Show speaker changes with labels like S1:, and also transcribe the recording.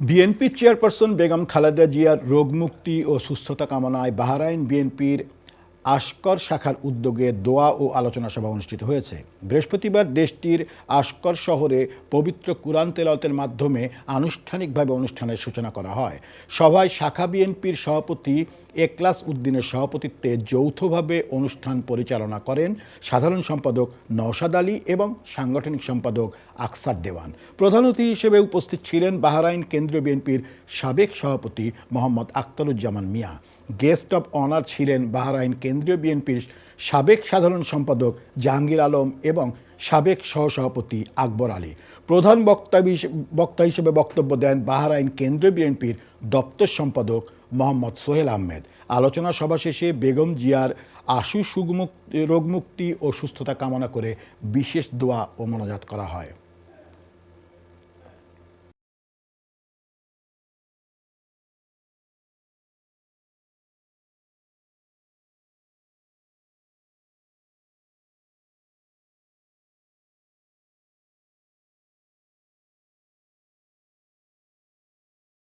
S1: BNP chairperson Begum Khaleda জিয়ার রোগমুক্তি ও সুস্থতা কামনায় বাহরাইন বিএনপির আশকর শাখার উদ্যোগে দোয়া ও আলোচনা সভা অনুষ্ঠিত হয়েছে। বৃহস্পতিবার দেশটির আশকর শহরে পবিত্র কুরআন তেলাওয়াতের মাধ্যমে আনুষ্ঠানিকভাবে অনুষ্ঠানের সূচনা করা হয়। সভায় শাখা বিএনপির সভাপতি একলাস উদ্দিনের সভাপতিত্বে যৌথভাবে অনুষ্ঠান পরিচালনা করেন সাধারণ সম্পাদক নওশাদ আলী এবং সাংগঠনিক সম্পাদক আকসার দেওয়ান। প্রধান অতিথি হিসেবে উপস্থিত ছিলেন বাহরাইন কেন্দ্রীয় বিএনপির সাবেক সভাপতি Mohammad Akhtaruzzaman Mia. Guest of honour ছিলেন বাহরাইন কেন্দ্রীয় বিএনপির সাবেক সাধারণ সম্পাদক জাহাঙ্গীর আলম এবং সাবেক সহসভাপতি আকবর আলী। প্রধান বক্তা বক্তা হিসেবে বক্তব্য দেন বাহারাইন কেন্দ্রীয় বিএনপির দপ্তর সম্পাদক মোহাম্মদ সোহেল আহমেদ। আলোচনা সভা শেষে বেগম জিয়ার আশু সুগমুক রোগমুক্তি ও সুস্থতা কামনা করে বিশেষ দোয়া ও মনোজাত করা হয়।